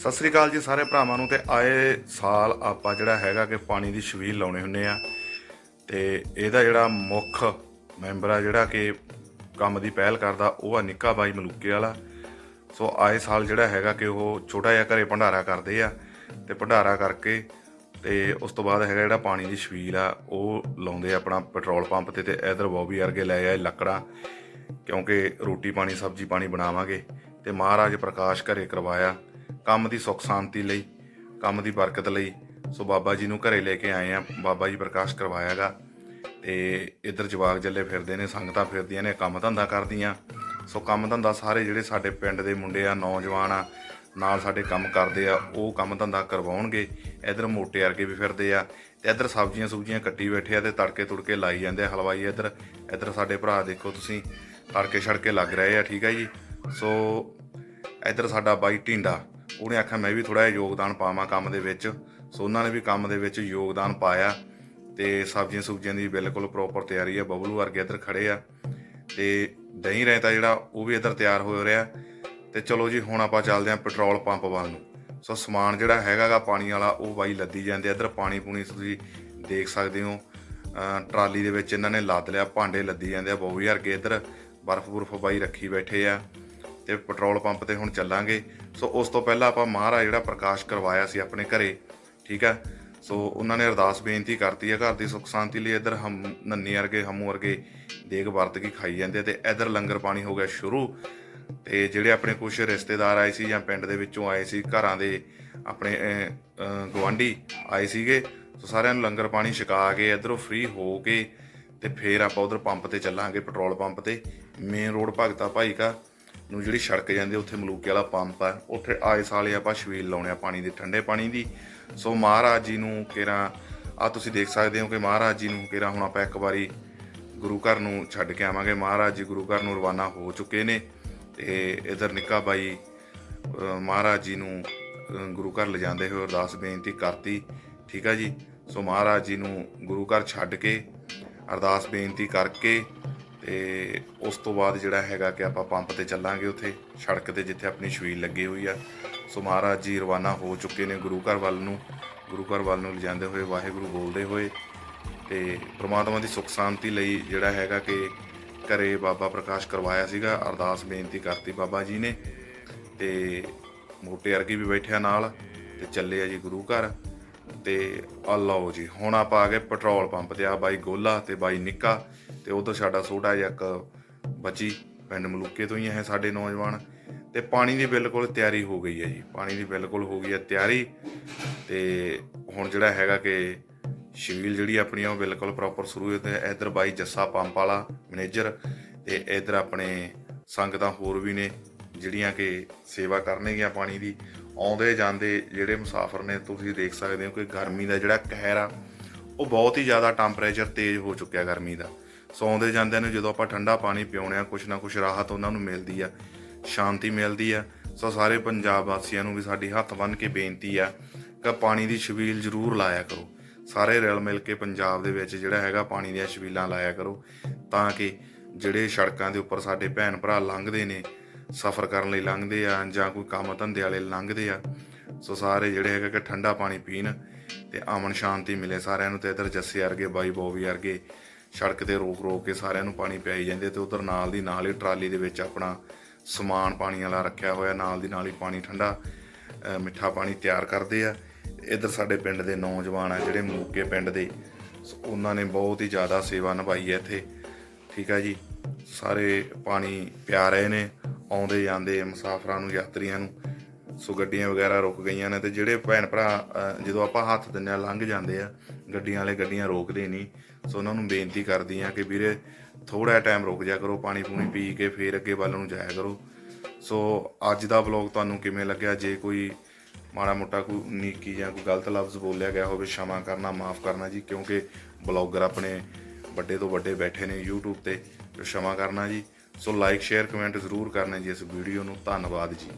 ਸਤਿ ਸ੍ਰੀ ਅਕਾਲ ਜੀ ਸਾਰੇ ਭਰਾਵਾਂ ਨੂੰ ਤੇ ਆਏ ਸਾਲ ਆਪਾਂ ਜਿਹੜਾ ਹੈਗਾ ਕਿ ਪਾਣੀ ਦੀ ਛਬੀਲ ਲਾਉਣੇ ਹੁੰਨੇ ਆ ਤੇ ਇਹਦਾ ਜਿਹੜਾ ਮੁੱਖ ਮੈਂਬਰ ਆ ਜਿਹੜਾ ਕਿ ਕੰਮ ਦੀ ਪਹਿਲ ਕਰਦਾ, ਉਹ ਆ ਨਿੱਕਾ ਬਾਈ ਮਲੂਕੇ ਵਾਲਾ। ਸੋ ਆਏ ਸਾਲ ਜਿਹੜਾ ਹੈਗਾ ਕਿ ਉਹ ਛੋਟਾ ਜਿਹਾ ਘਰੇ ਭੰਡਾਰਾ ਕਰਦੇ ਆ ਤੇ ਭੰਡਾਰਾ ਕਰਕੇ ਤੇ ਉਸ ਤੋਂ ਬਾਅਦ ਹੈਗਾ ਜਿਹੜਾ ਪਾਣੀ ਦੀ ਛਬੀਲ ਆ, ਉਹ ਲਾਉਂਦੇ ਆ ਆਪਣਾ ਪੈਟਰੋਲ ਪੰਪ ਤੇ ਤੇ ਇਧਰ ਬੋਬੀ ਵਰਗੇ ਲੈ ਆਏ ਲੱਕੜਾਂ, ਕਿਉਂਕਿ ਰੋਟੀ ਪਾਣੀ, ਸਬਜ਼ੀ ਪਾਣੀ ਬਣਾਵਾਂਗੇ ਤੇ ਮਹਾਰਾਜ ਪ੍ਰਕਾਸ਼ ਘਰੇ ਕਰਵਾਇਆ। ਕੰਮ ਦੀ ਸੁੱਖ ਸ਼ਾਂਤੀ ਲਈ, ਕੰਮ ਦੀ ਬਰਕਤ ਲਈ। ਸੋ ਬਾਬਾ ਜੀ ਨੂੰ ਘਰੇ ਲੈ ਕੇ ਆਏ ਆ। ਬਾਬਾ ਜੀ ਪ੍ਰਕਾਸ਼ ਕਰਵਾਇਆਗਾ ਤੇ ਇੱਧਰ ਜਵਾਗ ਜੱਲੇ ਫਿਰਦੇ ਨੇ, ਸੰਗਤਾਂ ਫਿਰਦੀਆਂ ਨੇ, ਕੰਮ ਧੰਦਾ ਕਰਦੀਆਂ। ਸੋ ਕੰਮ ਧੰਦਾ ਸਾਰੇ ਜਿਹੜੇ ਸਾਡੇ ਪਿੰਡ ਦੇ ਮੁੰਡੇ ਆ, ਨੌਜਵਾਨ ਆ, ਨਾਲ ਸਾਡੇ ਕੰਮ ਕਰਦੇ ਆ, ਉਹ ਕੰਮ ਧੰਦਾ ਕਰਵਾਉਣਗੇ। ਇੱਧਰ ਮੋਟੇ ਵਰਗੇ ਵੀ ਫਿਰਦੇ ਆ। ਤੇ ਇੱਧਰ ਸਬਜ਼ੀਆਂ ਸੁਬਜ਼ੀਆਂ ਕੱਟੀ ਬੈਠੇ ਆ ਤੇ ਤੜਕੇ ਤੁੜਕੇ ਲਾਈ ਜਾਂਦੇ ਆ ਹਲਵਾਈ ਇੱਧਰ। ਇੱਧਰ ਸਾਡੇ ਭਰਾ ਦੇਖੋ ਤੁਸੀਂ, ਤੜਕੇ ਛੜਕੇ ਲੱਗ ਰਹੇ ਆ, ਠੀਕ ਆ ਜੀ। ਸੋ ਇੱਧਰ ਸਾਡਾ ਬਾਈ ਢਿੰਡਾ। ਉਹਨੇ ਆਖਿਆ, ਮੈਂ ਵੀ ਥੋੜਾ ਜਿਹਾ ਯੋਗਦਾਨ ਪਾਵਾਂ ਕੰਮ ਦੇ ਵਿੱਚ। ਸੋ ਉਹਨਾਂ ਨੇ ਵੀ ਕੰਮ ਦੇ ਵਿੱਚ ਯੋਗਦਾਨ ਪਾਇਆ ਤੇ ਸਬਜ਼ੀਆਂ ਸੁਬਜ਼ੀਆਂ ਦੀ ਬਿਲਕੁਲ ਪ੍ਰੋਪਰ ਤਿਆਰੀ ਆ। ਬਬਲੂ ਵਰਗੇ ਇੱਧਰ ਖੜੇ ਆ ਤੇ ਦਹੀਂ ਰਾਇਤਾ ਜਿਹੜਾ, ਉਹ ਵੀ ਇੱਧਰ ਤਿਆਰ ਹੋ ਰਿਹਾ। ਤੇ ਚਲੋ ਜੀ, ਹੁਣ ਆਪਾਂ ਚੱਲਦੇ ਆਂ ਪੈਟਰੋਲ ਪੰਪ ਵੱਲ ਨੂੰ। ਸੋ ਸਮਾਨ ਜਿਹੜਾ ਹੈਗਾਗਾ ਪਾਣੀ ਵਾਲਾ, ਉਹ ਬਾਈ ਲੱਦੀ ਜਾਂਦੇ ਆ। ਇੱਧਰ ਪਾਣੀ ਪੂਣੀ ਤੁਸੀਂ ਦੇਖ ਸਕਦੇ ਹੋ। ਟਰਾਲੀ ਦੇ ਵਿੱਚ ਇਹਨਾਂ ਨੇ ਲੱਦ ਲਿਆ, ਭਾਂਡੇ ਲੱਦੀ ਜਾਂਦੇ ਆ। ਬਹੁਤ ਵਰਗੇ ਇੱਧਰ ਬਰਫ਼ ਬੁਰਫ ਬਾਈ ਰੱਖੀ ਬੈਠੇ ਆ। ਤੇ ਪੈਟਰੋਲ ਪੰਪ ਤੇ ਹੁਣ ਚੱਲਾਂਗੇ। ਸੋ ਉਸ ਤੋਂ ਪਹਿਲਾਂ ਆਪਾਂ ਮਹਾਰਾਜ ਜਿਹੜਾ ਪ੍ਰਕਾਸ਼ ਕਰਵਾਇਆ ਸੀ ਆਪਣੇ ਘਰੇ, ਠੀਕ ਆ ਸੋ ਉਹਨਾਂ ਨੇ ਅਰਦਾਸ ਬੇਨਤੀ ਕਰਤੀ ਹੈ, ਘਰ ਦੀ ਸੁੱਖ ਸ਼ਾਂਤੀ ਲਈ ਇੱਧਰ ਹਮ ਨੰਨੀ ਵਰਗੇ, ਹਮੂ ਵਰਗੇ ਦੇਗ ਵਰਤ ਕੇ ਖਾਈ ਜਾਂਦੇ ਆ ਤੇ ਇੱਧਰ ਲੰਗਰ ਪਾਣੀ ਹੋ ਗਿਆ ਸ਼ੁਰੂ। ਤੇ ਜਿਹੜੇ ਆਪਣੇ ਕੁਝ ਰਿਸ਼ਤੇਦਾਰ ਆਏ ਸੀ ਜਾਂ ਪਿੰਡ ਦੇ ਵਿੱਚੋਂ ਆਏ ਸੀ, ਘਰਾਂ ਦੇ ਆਪਣੇ ਗਵਾਂਢੀ ਆਏ ਸੀਗੇ, ਸੋ ਸਾਰਿਆਂ ਨੂੰ ਲੰਗਰ ਪਾਣੀ ਛਕਾ ਕੇ ਇੱਧਰੋਂ ਫ੍ਰੀ ਹੋ ਕੇ ਤੇ ਫੇਰ ਆਪਾਂ ਉਧਰ ਪੰਪ ਤੇ ਚੱਲਾਂਗੇ, ਪੈਟਰੋਲ ਪੰਪ ਤੇ। ਮੇਨ ਰੋਡ ਭਗਤਾ ਭਾਈ ਕਾ ਨੂੰ ਜਿਹੜੀ ਸੜਕ ਜਾਂਦੀ ਉੱਥੇ ਮਲੂਕੇ ਵਾਲਾ ਪੰਪ ਆ, ਉੱਥੇ ਆਏ ਸਾਲੇ ਆਪਾਂ ਛਬੀਲ ਲਾਉਣੇ ਆ ਪਾਣੀ ਦੇ, ਠੰਡੇ ਪਾਣੀ ਦੀ। ਸੋ ਮਹਾਰਾਜ ਜੀ ਨੂੰ ਕਿਰਾ ਆ ਤੁਸੀਂ ਦੇਖ ਸਕਦੇ ਹੋ ਕਿ ਮਹਾਰਾਜ ਜੀ ਨੂੰ ਕਿਰਾ ਹੁਣ ਆਪਾਂ ਇੱਕ ਵਾਰੀ ਗੁਰੂ ਘਰ ਨੂੰ ਛੱਡ ਕੇ ਆਵਾਂਗੇ। ਮਹਾਰਾਜ ਜੀ ਗੁਰੂ ਘਰ ਨੂੰ ਰਵਾਨਾ ਹੋ ਚੁੱਕੇ ਨੇ ਤੇ ਇਧਰ ਨਿੱਕਾ ਬਾਈ ਮਹਾਰਾਜ ਜੀ ਨੂੰ ਗੁਰੂ ਘਰ ਲਿਜਾਂਦੇ ਹੋਏ ਅਰਦਾਸ ਬੇਨਤੀ ਕਰਤੀ, ਠੀਕ ਆ ਜੀ? ਸੋ ਮਹਾਰਾਜ ਜੀ ਨੂੰ ਗੁਰੂ ਘਰ ਛੱਡ ਕੇ ਅਰਦਾਸ ਬੇਨਤੀ ਕਰਕੇ ਤੇ ਉਸ ਤੋਂ ਬਾਅਦ ਜਿਹੜਾ ਹੈਗਾ ਕਿ ਆਪਾਂ ਪੰਪ ਤੇ ਚੱਲਾਂਗੇ ਉੱਥੇ, ਸੜਕ ਤੇ ਜਿੱਥੇ ਆਪਣੀ ਛਵੀਲ ਲੱਗੀ ਹੋਈ ਆ। ਸੋ ਮਹਾਰਾਜ ਜੀ ਰਵਾਨਾ ਹੋ ਚੁੱਕੇ ਨੇ ਗੁਰੂ ਘਰ ਵੱਲ ਨੂੰ। ਗੁਰੂ ਘਰ ਵੱਲ ਨੂੰ ਲਿਜਾਂਦੇ ਹੋਏ, ਵਾਹਿਗੁਰੂ ਬੋਲਦੇ ਹੋਏ ਤੇ ਪ੍ਰਮਾਤਮਾ ਦੀ ਸੁੱਖ ਸ਼ਾਂਤੀ ਲਈ ਜਿਹੜਾ ਹੈਗਾ ਕਿ ਘਰੇ ਬਾਬਾ ਪ੍ਰਕਾਸ਼ ਕਰਵਾਇਆ ਸੀਗਾ। ਅਰਦਾਸ ਬੇਨਤੀ ਕਰਤੀ ਬਾਬਾ ਜੀ ਨੇ ਤੇ ਮੋਟੇ ਅਰਗੀ ਵੀ ਬੈਠਿਆ ਨਾਲ ਤੇ ਚੱਲੇ ਆ ਜੀ ਗੁਰੂ ਘਰ। ਤੇ ਆ ਲਓ ਜੀ, ਹੁਣ ਆਪਾਂ ਆ ਗਏ ਪੈਟਰੋਲ ਪੰਪ ਤੇ। ਆ ਬਾਈ ਗੋਲਾ ਤੇ ਬਾਈ ਨਿੱਕਾ। ਤੇ ਉਧਰ ਸਾਡਾ ਛੋਟਾ ਜਿਹਾ ਇੱਕ ਬੱਚੀ ਪਿੰਡ ਮਲੂਕੇ ਤੋਂ ਹੀ ਹੈ ਸਾਡੇ ਨੌਜਵਾਨ। ਤੇ ਪਾਣੀ ਦੀ ਬਿਲਕੁਲ ਤਿਆਰੀ ਹੋ ਗਈ ਹੈ ਜੀ। ਪਾਣੀ ਦੀ ਬਿਲਕੁਲ ਹੋ ਗਈ ਹੈ ਤਿਆਰੀ। ਤੇ ਹੁਣ ਜਿਹੜਾ ਹੈਗਾ ਕਿ ਸ਼ੀਲ ਜਿਹੜੀ ਆਪਣੀ ਆ, ਉਹ ਬਿਲਕੁਲ ਪ੍ਰੋਪਰ ਸ਼ੁਰੂ ਹੋ ਤੇ ਇਧਰ ਬਾਈ ਜੱਸਾ ਪੰਪ ਵਾਲਾ ਮੈਨੇਜਰ। ਤੇ ਇਧਰ ਆਪਣੇ ਸੰਗਤਾਂ ਹੋਰ ਵੀ ਨੇ, ਜਿਹੜੀਆਂ ਕਿ ਸੇਵਾ ਕਰਨਗੀਆਂ ਪਾਣੀ ਦੀ। ਆਉਂਦੇ ਜਾਂਦੇ ਜਿਹੜੇ ਮੁਸਾਫਰ ਨੇ, ਤੁਸੀਂ ਦੇਖ ਸਕਦੇ ਹੋ ਕਿ ਗਰਮੀ ਦਾ ਜਿਹੜਾ ਕਹਿਰ ਆ, ਉਹ ਬਹੁਤ ਹੀ ਜ਼ਿਆਦਾ ਟੈਂਪਰੇਚਰ ਤੇਜ਼ ਹੋ ਚੁੱਕਿਆ ਗਰਮੀ ਦਾ। ਸੌਂਦੇ ਆਉਂਦੇ ਜਾਂਦਿਆਂ ਨੂੰ, ਜਦੋਂ ਆਪਾਂ ਠੰਡਾ ਪਾਣੀ ਪਿਉਣੇ ਆ ਕੁਛ ਨਾ ਕੁਛ ਰਾਹਤ ਉਹਨਾਂ ਨੂੰ ਮਿਲਦੀ ਆ, ਸ਼ਾਂਤੀ ਮਿਲਦੀ ਆ। ਸੋ ਸਾਰੇ ਪੰਜਾਬ ਵਾਸੀਆਂ ਨੂੰ ਵੀ ਸਾਡੀ ਹੱਥ ਬੰਨ੍ਹ ਕੇ ਬੇਨਤੀ ਆ ਕਿ ਪਾਣੀ ਦੀ ਛਬੀਲ ਜ਼ਰੂਰ ਲਾਇਆ ਕਰੋ। ਸਾਰੇ ਰਲ ਮਿਲ ਕੇ ਪੰਜਾਬ ਦੇ ਵਿੱਚ ਜਿਹੜਾ ਹੈਗਾ ਪਾਣੀ ਦੀਆਂ ਛਬੀਲਾਂ ਲਾਇਆ ਕਰੋ, ਤਾਂ ਕਿ ਜਿਹੜੇ ਸੜਕਾਂ ਦੇ ਉੱਪਰ ਸਾਡੇ ਭੈਣ ਭਰਾ ਲੰਘਦੇ ਨੇ, ਸਫ਼ਰ ਕਰਨ ਲਈ ਲੰਘਦੇ ਆ ਜਾਂ ਕੋਈ ਕੰਮ ਧੰਦੇ ਵਾਲੇ ਲੰਘਦੇ ਆ, ਸੋ ਸਾਰੇ ਜਿਹੜੇ ਹੈਗੇ ਕਿ ਠੰਡਾ ਪਾਣੀ ਪੀਣ ਤੇ ਅਮਨ ਸ਼ਾਂਤੀ ਮਿਲੇ ਸਾਰਿਆਂ ਨੂੰ ਤੇ ਇਧਰ ਜੱਸੇ ਵਰਗੇ, ਬਾਈ ਬੋਵੀ ਵਰਗੇ ਸੜਕ ਤੇ ਰੋਕ ਰੋਕ ਕੇ ਸਾਰਿਆਂ ਨੂੰ ਪਾਣੀ ਪਿਆਈ ਜਾਂਦੇ ਤੇ ਉਧਰ ਨਾਲ ਦੀ ਨਾਲ ਹੀ ਟਰਾਲੀ ਦੇ ਵਿੱਚ ਆਪਣਾ ਸਮਾਨ ਪਾਣੀ ਵਾਲਾ ਰੱਖਿਆ ਹੋਇਆ, ਨਾਲ ਦੀ ਨਾਲ ਹੀ ਪਾਣੀ ਠੰਡਾ ਮਿੱਠਾ ਪਾਣੀ ਤਿਆਰ ਕਰਦੇ ਆ। ਇਧਰ ਸਾਡੇ ਪਿੰਡ ਦੇ ਨੌਜਵਾਨ ਆ ਜਿਹੜੇ ਮੂਕੇ ਪਿੰਡ ਦੇ, ਸੋ ਉਹਨਾਂ ਨੇ ਬਹੁਤ ਹੀ ਜ਼ਿਆਦਾ ਸੇਵਾ ਨਿਭਾਈ ਹੈ ਇੱਥੇ। ਠੀਕ ਹੈ ਜੀ, ਸਾਰੇ ਪਾਣੀ ਪਿਆ ਰਹੇ ਨੇ, ਆਉਂਦੇ ਜਾਂਦੇ ਮੁਸਾਫਰਾਂ ਨੂੰ, ਯਾਤਰੀਆਂ ਨੂੰ। ਸੋ ਗੱਡੀਆਂ ਵਗੈਰਾ ਰੁਕ ਗਈਆਂ ਨੇ ਤੇ ਜਿਹੜੇ ਭੈਣ ਭਰਾ ਜਦੋਂ ਆਪਾਂ ਹੱਥ ਦਿੰਨੇ ਆ, ਲੰਘ ਜਾਂਦੇ ਆ, ਗੱਡੀਆਂ ਵਾਲੇ ਗੱਡੀਆਂ ਰੋਕਦੇ ਨਹੀਂ ਸੋ ਉਹਨਾਂ ਨੂੰ ਬੇਨਤੀ ਕਰਦੀ ਆ ਕਿ ਵੀਰੇ ਥੋੜਾ ਟਾਈਮ ਰੁਕ ਜਾ ਕਰੋ, ਪਾਣੀ ਪੂਣੀ ਪੀ ਕੇ ਫੇਰ ਅੱਗੇ ਵੱਲ ਨੂੰ ਜਾਇਆ ਕਰੋ। ਸੋ ਅੱਜ ਦਾ ਵਲੌਗ ਤੁਹਾਨੂੰ ਕਿਵੇਂ ਲੱਗਿਆ? ਜੇ ਕੋਈ ਮਾੜਾ ਮੋਟਾ ਕੋਈ ਨੀਕੀ ਜਾਂ ਕੋਈ ਗਲਤ ਲਫ਼ਜ਼ ਬੋਲਿਆ ਗਿਆ ਹੋਵੇ, ਸ਼ਮਾ ਕਰਨਾ, ਮਾਫ ਕਰਨਾ ਜੀ, ਕਿਉਂਕਿ ਬਲੌਗਰ ਆਪਣੇ ਵੱਡੇ ਤੋਂ ਵੱਡੇ ਬੈਠੇ ਨੇ YouTube ਤੇ ਸ਼ਮਾ ਕਰਨਾ ਜੀ। ਸੋ ਲਾਈਕ ਸ਼ੇਅਰ ਕਮੈਂਟ ਜ਼ਰੂਰ ਕਰਨਾ ਜੀ ਇਸ ਵੀਡੀਓ ਨੂੰ। ਧੰਨਵਾਦ ਜੀ।